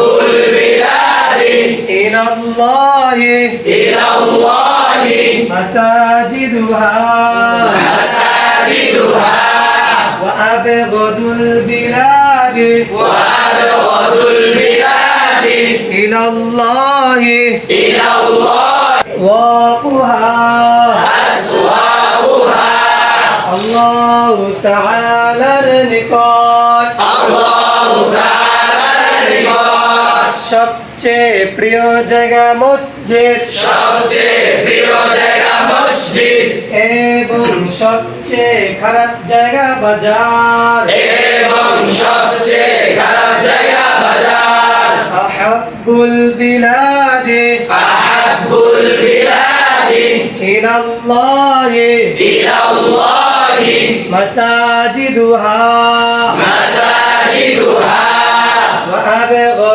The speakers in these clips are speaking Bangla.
البلاد إلى الله. إلى الله. مساجدها. مساجدها. وأبغض البلاد. وأبغض البلاد. إلى الله. إلى الله. واقها أسواقها. الله تعالى النقاب. সবচেয়ে প্রিয় জায়গা মসজিদ। সবচেয়ে প্রিয় জায়গা মসজিদ। এবং সবচেয়ে খারাপ জায়গা বাজার। এবং সবচেয়ে খারাপ জায়গা বাজার। আহাবুল বিলাদি। আহাবুল বিলাদি। ইলাল্লাহি। ইলাল্লাহি। মাসাজিদুহা। মাসাজিদুহা। ওয়া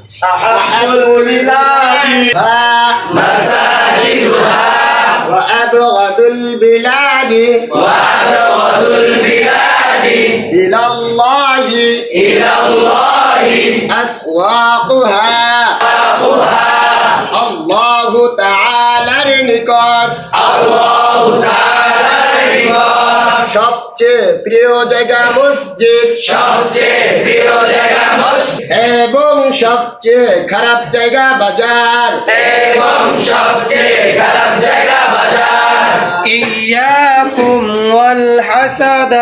أحب البلاد مساجدها وأبغض البلاد وأبغض البلاد إلى الله إلى الله أسواقها الله تعالى নিকট الله تعالى নিকট সবচেয়ে প্রিয় জায়গা মসজিদ সবচেয়ে প্রিয় জায়গা মসজিদ এবং সবচেয়ে খারাপ জায়গা বাজার। এবং সবচেয়ে খারাপ জায়গা বাজার। ইয়াকুম ওয়াল হাসাদা।